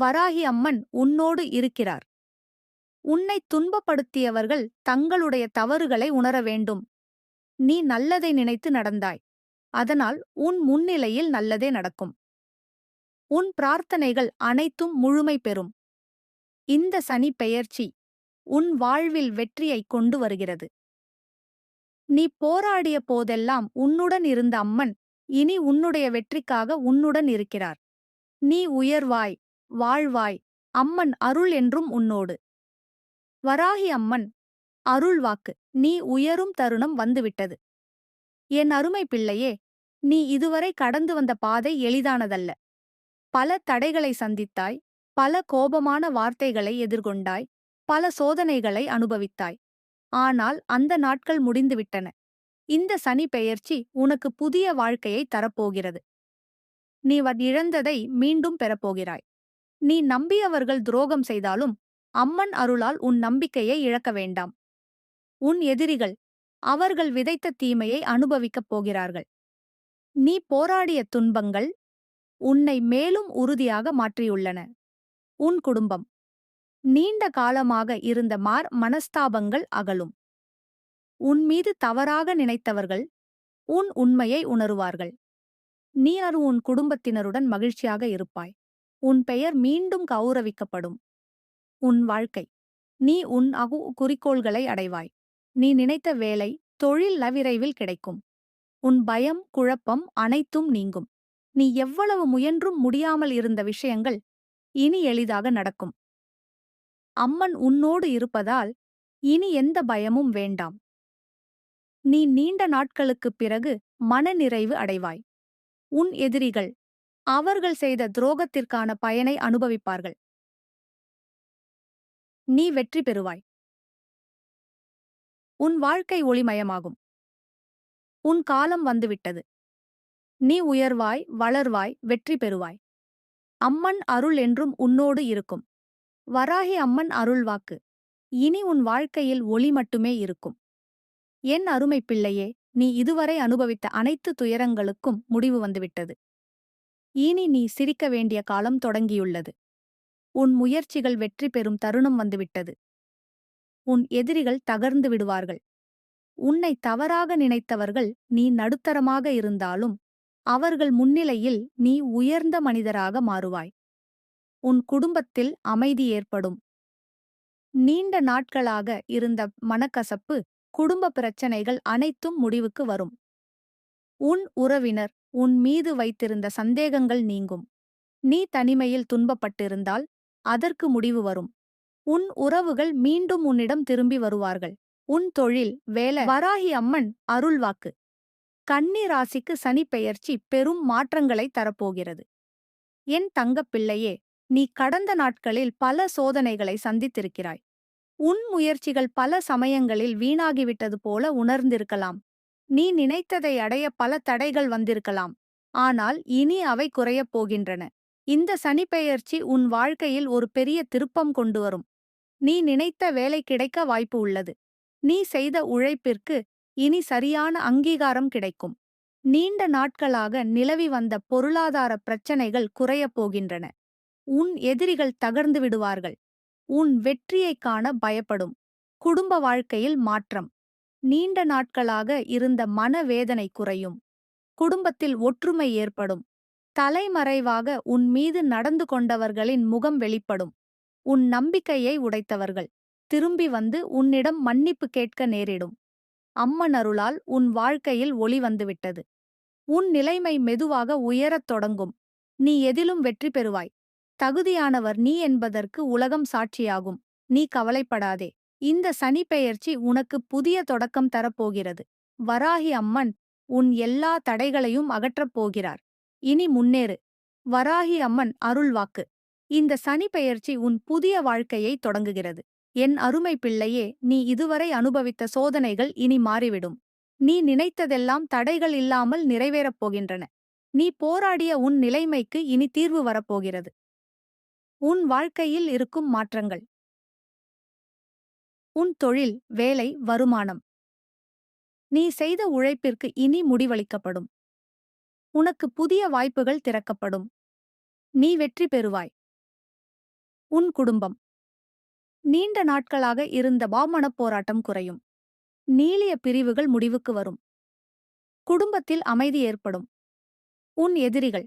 வராகி அம்மன் உன்னோடு இருக்கிறார். உன்னை துன்பப்படுத்தியவர்கள் தங்களுடைய தவறுகளை உணர வேண்டும். நீ நல்லதை நினைத்து நடந்தாய். அதனால் உன் முன்னிலையில் நல்லதே நடக்கும். உன் பிரார்த்தனைகள் அனைத்தும் முழுமை பெறும். இந்த சனி பெயர்ச்சி உன் வாழ்வில் வெற்றியைக் கொண்டு வருகிறது. நீ போராடிய போதெல்லாம் உன்னுடன் இருந்த அம்மன் இனி உன்னுடைய வெற்றிக்காக உன்னுடன் இருக்கிறார். நீ உயர்வாய். வாழ்வாய் அம்மன் அருள் என்றும் உன்னோடு. வராகி அம்மன் அருள் வாக்கு நீ உயரும் தருணம் வந்துவிட்டது. என் அருமை பிள்ளையே நீ இதுவரை கடந்து வந்த பாதை எளிதானதல்ல. பல தடைகளை சந்தித்தாய் பல கோபமான வார்த்தைகளை எதிர்கொண்டாய் பல சோதனைகளை அனுபவித்தாய். ஆனால் அந்த நாட்கள் முடிந்துவிட்டன. இந்த சனி பெயர்ச்சி உனக்கு புதிய வாழ்க்கையை தரப்போகிறது. நீ இழந்ததை மீண்டும் பெறப்போகிறாய். நீ நம்பியவர்கள் துரோகம் செய்தாலும் அம்மன் அருளால் உன் நம்பிக்கையை இழக்க வேண்டாம். உன் எதிரிகள் அவர்கள் விதைத்த தீமையை அனுபவிக்கப் போகிறார்கள். நீ போராடிய துன்பங்கள் உன்னை மேலும் உறுதியாக மாற்றியுள்ளன. உன் குடும்பம் நீண்ட காலமாக இருந்த மார் மனஸ்தாபங்கள் அகலும். உன் மீது தவறாக நினைத்தவர்கள் உன் உண்மையை உணருவார்கள். நீ அரு உன் குடும்பத்தினருடன் மகிழ்ச்சியாக இருப்பாய். உன் பெயர் மீண்டும் கௌரவிக்கப்படும். உன் வாழ்க்கை. நீ உன் அகு குறிக்கோள்களை அடைவாய். நீ நினைத்த வேலை தொழில் லவிரைவில் கிடைக்கும். உன் பயம் குழப்பம் அனைத்தும் நீங்கும். நீ எவ்வளவு முயன்றும் முடியாமல் இருந்த விஷயங்கள் இனி எளிதாக நடக்கும். அம்மன் உன்னோடு இருப்பதால் இனி எந்த பயமும் வேண்டாம். நீ நீண்ட நாட்களுக்குப் பிறகு மனநிறைவு அடைவாய். உன் எதிரிகள் அவர்கள் செய்த துரோகத்திற்கான பயனை அனுபவிப்பார்கள். நீ வெற்றி பெறுவாய். உன் வாழ்க்கை ஒளிமயமாகும். உன் காலம் வந்துவிட்டது. நீ உயர்வாய் வளர்வாய் வெற்றி பெறுவாய். அம்மன் அருள் என்றும் உன்னோடு இருக்கும். வராகி அம்மன் அருள்வாக்கு இனி உன் வாழ்க்கையில் ஒளி மட்டுமே இருக்கும். என் அருமை பிள்ளையே நீ இதுவரை அனுபவித்த அனைத்து துயரங்களுக்கும் முடிவு வந்துவிட்டது. இனி நீ சிரிக்க வேண்டிய காலம் தொடங்கியுள்ளது. உன் முயற்சிகள் வெற்றி பெறும் தருணம் வந்துவிட்டது. உன் எதிரிகள் தகர்ந்து விடுவார்கள். உன்னை தவறாக நினைத்தவர்கள் நீ நடுத்தரமாக இருந்தாலும் அவர்கள் முன்னிலையில் நீ உயர்ந்த மனிதராக மாறுவாய். உன் குடும்பத்தில் அமைதி ஏற்படும். நீண்ட நாட்களாக இருந்த மனக்கசப்பு குடும்ப பிரச்சனைகள் அனைத்தும் முடிவுக்கு வரும். உன் உறவினர் உன் மீது வைத்திருந்த சந்தேகங்கள் நீங்கும். நீ தனிமையில் துன்பப்பட்டிருந்தால் அதற்கு முடிவு வரும். உன் உறவுகள் மீண்டும் உன்னிடம் திரும்பி வருவார்கள். உன் தொழில் வேலை வராகி அம்மன் அருள்வாக்கு. கன்னி ராசிக்கு சனி பெயர்ச்சி பெரும் மாற்றங்களை தரப்போகிறது. என் தங்கப் பிள்ளையே நீ கடந்த நாட்களில் பல சோதனைகளை சந்தித்திருக்கிறாய். உன் முயற்சிகள் பல சமயங்களில் வீணாகிவிட்டது போல உணர்ந்திருக்கலாம். நீ நினைத்ததை அடைய பல தடைகள் வந்திருக்கலாம். ஆனால் இனி அவை குறையப் போகின்றன. இந்த சனிப்பெயர்ச்சி உன் வாழ்க்கையில் ஒரு பெரிய திருப்பம் கொண்டு வரும். நீ நினைத்த வேலை கிடைக்க வாய்ப்பு உள்ளது. நீ செய்த உழைப்பிற்கு இனி சரியான அங்கீகாரம் கிடைக்கும். நீண்ட நாட்களாக நிலவி வந்த பொருளாதார பிரச்சனைகள் குறையப் போகின்றன. உன் எதிரிகள் தகர்ந்து விடுவார்கள். உன் வெற்றியைக் காண பயப்படும். குடும்ப வாழ்க்கையில் மாற்றம். நீண்ட நாட்களாக இருந்த மனவேதனை குறையும். குடும்பத்தில் ஒற்றுமை ஏற்படும். தலைமறைவாக உன் மீது நடந்து கொண்டவர்களின் முகம் வெளிப்படும். உன் நம்பிக்கையை உடைத்தவர்கள். திரும்பி வந்து உன்னிடம் மன்னிப்பு கேட்க நேரிடும். அம்மன் அருளால் உன் வாழ்க்கையில் ஒளி வந்துவிட்டது. உன் நிலைமை மெதுவாக உயரத் தொடங்கும். நீ எதிலும் வெற்றி பெறுவாய். தகுதியானவர் நீ என்பதற்கு உலகம் சாட்சியாகும். நீ கவலைப்படாதே. இந்த சனி பெயர்ச்சி உனக்கு புதிய தொடக்கம் தரப்போகிறது வராகி அம்மன் உன் எல்லா தடைகளையும் அகற்றப் போகிறார். இனி முன்னேறு. வராகி அம்மன் அருள்வாக்கு இந்த சனி பெயர்ச்சி உன் புதிய வாழ்க்கையை தொடங்குகிறது. என் அருமை பிள்ளையே நீ இதுவரை அனுபவித்த சோதனைகள் இனி மாறிவிடும். நீ நினைத்ததெல்லாம் தடைகள் இல்லாமல் நிறைவேறப் போகின்றன. நீ போராடிய உன் நிலைமைக்கு இனி தீர்வு வரப்போகிறது உன் வாழ்க்கையில் இருக்கும் மாற்றங்கள். உன் தொழில் வேலை வருமானம். நீ செய்த உழைப்பிற்கு இனி முடிவளிக்கப்படும். உனக்கு புதிய வாய்ப்புகள் திறக்கப்படும். நீ வெற்றி பெறுவாய். உன் குடும்பம். நீண்ட நாட்களாக இருந்த பாமணப் போராட்டம் குறையும். நீளிய பிரிவுகள் முடிவுக்கு வரும். குடும்பத்தில் அமைதி ஏற்படும். உன் எதிரிகள்.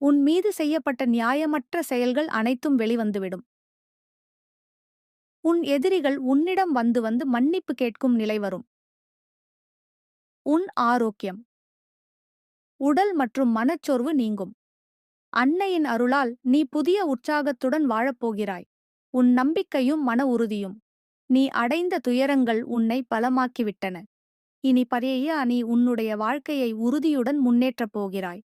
உன் மீது செய்யப்பட்ட நியாயமற்ற செயல்கள் அனைத்தும் வெளிவந்துவிடும். உன் எதிரிகள் உன்னிடம் வந்து வந்து மன்னிப்பு கேட்கும் நிலை வரும். உன் ஆரோக்கியம். உடல் மற்றும் மனச்சோர்வு நீங்கும். அன்னையின் அருளால் நீ புதிய உற்சாகத்துடன் வாழப்போகிறாய். உன் நம்பிக்கையும் மன உறுதியும். நீ அடைந்த துயரங்கள் உன்னை பலமாக்கிவிட்டன. இனி பரைய நீ உன்னுடைய வாழ்க்கையை உறுதியுடன் முன்னேற்றப் போகிறாய்.